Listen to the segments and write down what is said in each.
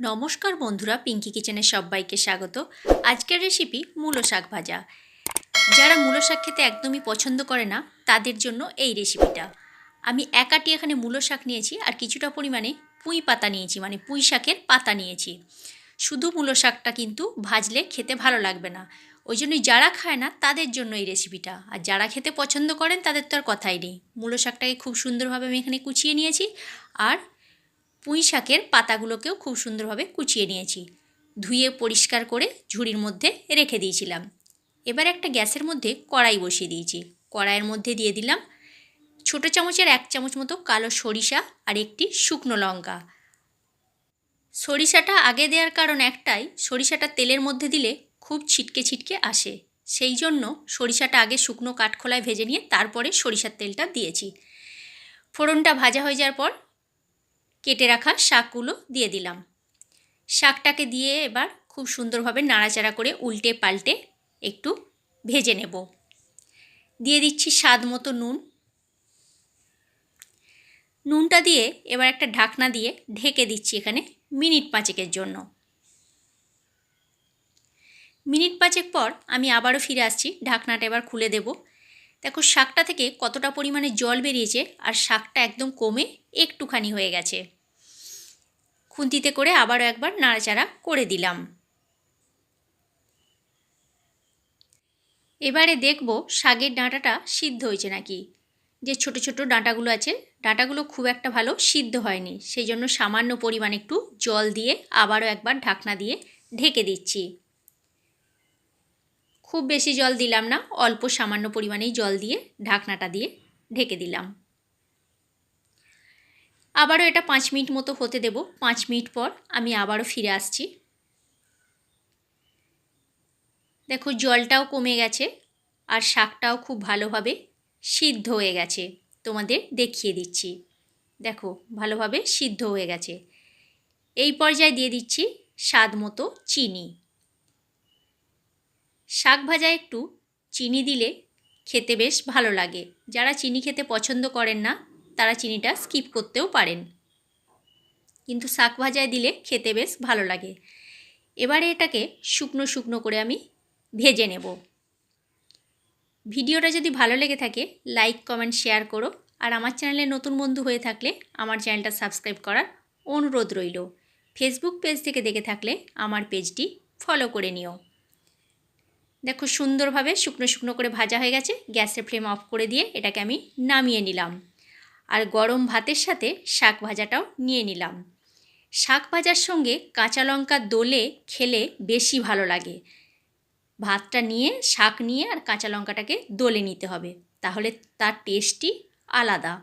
নমস্কার বন্ধুরা পিঙ্কি কিচেনের সবাইকে স্বাগত। আজকের রেসিপি মূলো শাক ভাজা। যারা মূলো শাক খেতে একদমই পছন্দ করে না, তাদের জন্য এই রেসিপিটা আমি একাটি এখানে মূলো শাক নিয়েছি, আর কিছুটা পরিমাণে পুঁই পাতা নিয়েছি মানে পুঁই শাকের পাতা নিয়েছি। শুধু মূলো শাকটা কিন্তু ভাজলে খেতে ভালো লাগবে না। ওই জন্যই যারা খায় না, তাদের জন্য এই রেসিপিটা আর যারা খেতে পছন্দ করেন, তাদের তো আর কথাই নেই। মূলো শাকটাকে খুব সুন্দরভাবে আমি এখানে কুচিয়ে নিয়েছি, আর পুঁই শাকের পাতাগুলোকেও খুব সুন্দরভাবে কুচিয়ে নিয়েছি। ধুয়ে পরিষ্কার করে ঝুড়ির মধ্যে রেখে দিয়েছিলাম। এবার একটা গ্যাসের মধ্যে কড়াই বসিয়ে দিয়েছি। কড়াইয়ের মধ্যে দিয়ে দিলাম ছোটো চামচের এক চামচ মতো কালো সরিষা আর একটি শুকনো লঙ্কা। সরিষাটা আগে দেওয়ার কারণ একটাই, সরিষাটা তেলের মধ্যে দিলে খুব ছিটকে ছিটকে আসে। সেই জন্য সরিষাটা আগে শুকনো কাঠখোলায় ভেজে নিয়ে তারপরে সরিষার তেলটা দিয়েছি। ফোড়নটা ভাজা হয়ে যাওয়ার পর কেটে রাখা শাকগুলো দিয়ে দিলাম। শাকটাকে দিয়ে এবার খুব সুন্দরভাবে নাড়াচাড়া করে উল্টে পাল্টে একটু ভেজে নেব। দিয়ে দিচ্ছি স্বাদ মতো নুন। নুনটা দিয়ে এবার একটা ঢাকনা দিয়ে ঢেকে দিচ্ছি এখানে মিনিট পাঁচেকের জন্য। মিনিট পাঁচেক পর আমি আবারও ফিরে আসছি, ঢাকনাটা এবার খুলে দেব। দেখো, শাকটা থেকে কতটা পরিমাণে জল বেরিয়েছে আর শাকটা একদম কমে একটুখানি হয়ে গেছে। খুন্তিতে করে আবারও একবার নাড়াচাড়া করে দিলাম। এবারে দেখব শাকের ডাঁটাটা সিদ্ধ হয়েছে নাকি। যে ছোট ছোট ডাঁটাগুলো আছে, ডাঁটাগুলো খুব একটা ভালো সিদ্ধ হয়নি। সেই জন্য সামান্য পরিমাণ একটু জল দিয়ে আবারও একবার ঢাকনা দিয়ে ঢেকে দিচ্ছি। খুব বেশি জল দিলাম না, অল্প সামান্য পরিমাণেই জল দিয়ে ঢাকনাটা দিয়ে ঢেকে দিলাম। আবারও এটা পাঁচ মিনিট মতো হতে দেব। পাঁচ মিনিট পর আমি আবারও ফিরে আসছি। দেখো, জলটাও কমে গেছে আর শাকটাও খুব ভালোভাবে সিদ্ধ হয়ে গেছে। তোমাদের দেখিয়ে দিচ্ছি। দেখো, ভালোভাবে সিদ্ধ হয়ে গেছে। এই পর্যায়ে দিয়ে দিচ্ছি স্বাদ মতো চিনি। শাক ভাজা একটু চিনি দিলে খেতে বেশ ভালো লাগে। যারা চিনি খেতে পছন্দ করেন না, তারা চিনিটা স্কিপ করতেও পারেন। কিন্তু শাক ভাজায় দিলে খেতে বেশ ভালো লাগে। এবারে এটাকে শুকনো শুকনো করে আমি ভেজে নেব। ভিডিওটা যদি ভালো লেগে থাকে, লাইক, কমেন্ট, শেয়ার করো। আর আমার চ্যানেলে নতুন বন্ধু হয়ে থাকলে আমার চ্যানেলটা সাবস্ক্রাইব করার অনুরোধ রইল। ফেসবুক পেজ থেকে দেখে থাকলে আমার পেজটি ফলো করে নিও। দেখো সুন্দরভাবে শুকনো শুকনো করে ভাজা হয়ে গেছে, গ্যাসের ফ্লেম অফ করে দিয়ে এটাকে আমি নামিয়ে নিলাম। আর গরম ভাতের সাথে শাক ভাজাটাও নিয়ে নিলাম। শাক ভাজার সঙ্গে কাঁচা লঙ্কা দোলে খেলে বেশি ভালো লাগে। ভাতটা নিয়ে, শাক নিয়ে আর কাঁচা লঙ্কাটাকে দোলে নিতে হবে, তাহলে তার টেস্টই আলাদা।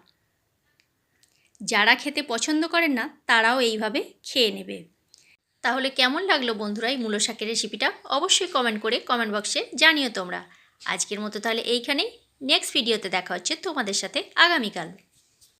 যারা খেতে পছন্দ করেন না, তারাও এইভাবে খেয়ে নেবে। তাহলে কেমন লাগল বন্ধুরা এই মূলো শাকের রেসিপিটা অবশ্যই কমেন্ট করে কমেন্ট বক্সে জানিও তোমরা। আজকের মতো তাহলে এইখানেই। নেক্সট ভিডিওতে দেখা হচ্ছে তোমাদের সাথে আগামীকাল।